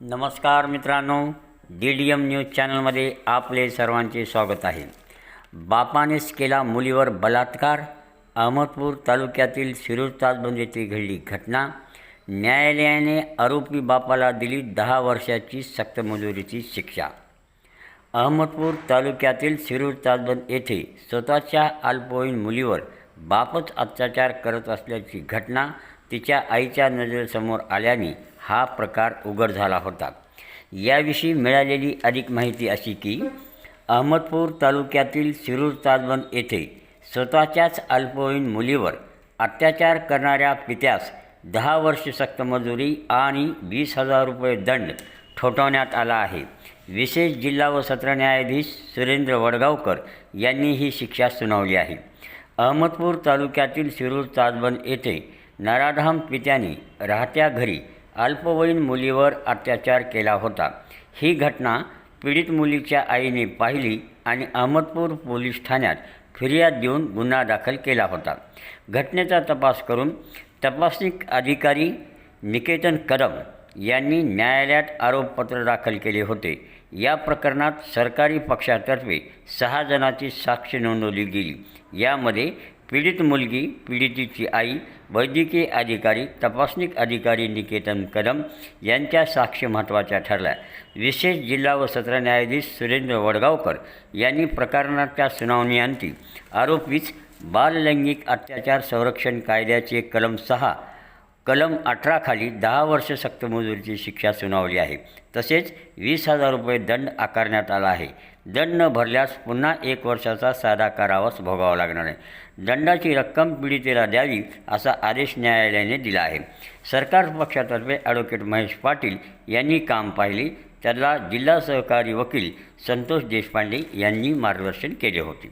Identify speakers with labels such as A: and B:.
A: नमस्कार मित्रांनो D D M news चॅनलमध्ये आपले सर्वांचे स्वागत आहे. बापानेच केला मुलीवर बलात्कार अहमदपूर तालुक्यातील शिरूर ताजबंद येथे घडली घटना. न्यायालयाने आरोपी बापाला दिली दहा वर्षाची सक्तमजुरीची शिक्षा. अहमदपूर तालुक्यातील शिरूर ताजबंद येथे स्वतःच्या अल्पवयीन मुलीवर बापच अत्याचार करत असल्याची घटना तिच्या आईच्या नजरेसमोर आल्याने हा प्रकार उघड झाला होता. याविषयी मिळालेली अधिक माहिती अशी की अहमदपूर तालुक्यातील शिरूर ताजबंद येथे स्वतःच्याच अल्पवयीन मुलीवर अत्याचार करणाऱ्या पित्यास दहा वर्ष सक्तमजुरी आणि वीस हजार रुपये दंड ठोठावण्यात आला आहे. विशेष जिल्हा व सत्र न्यायाधीश सुरेंद्र वडगावकर यांनी ही शिक्षा सुनावली आहे. अहमदपूर तालुक्यातील शिरूर ताजबंद येथे नराधाम पित्याने राहत्या घरी अल्पवयीन मुलीवर अत्याचार केला होता. ही घटना पीडित मुलीच्या आईने पाहिली आणि अहमदपूर पोलीस ठाण्यात फिर्याद देऊन गुन्हा दाखल केला होता. घटनेचा तपास करून तपासणी अधिकारी निकेतन कदम यांनी न्यायालयात आरोपपत्र दाखल केले होते. या प्रकरणात सरकारी पक्षातर्फे सहा जणांची साक्ष नोंदवली गेली. यामध्ये पीडित मुलगी पीडितीची आई वैद्यकीय अधिकारी तपासणी अधिकारी निकेतन कदम यांच्या साक्ष महत्त्वाच्या ठरल्या. विशेष जिल्हा व सत्र न्यायाधीश सुरेंद्र वडगावकर यांनी प्रकरणाच्या सुनावणीअंती आरोपीच बाललैंगिक अत्याचार संरक्षण कायद्याचे कलम सहा कलम अठराखाली दहा वर्ष सक्तमजुरीची शिक्षा सुनावली आहे. तसेच वीस हजार रुपये दंड आकारण्यात आला आहे. दंड न भरल्यास पुन्हा एक वर्षाचा साधा कारावास भोगावा लागणार आहे. दंडाची रक्कम पीडितेला द्यावी असा आदेश न्यायालयाने दिला आहे. सरकार पक्षातर्फे ॲडव्होकेट महेश पाटील यांनी काम पाहिले. त्याला जिल्हा सहकारी वकील संतोष देशपांडे यांनी मार्गदर्शन केले होते.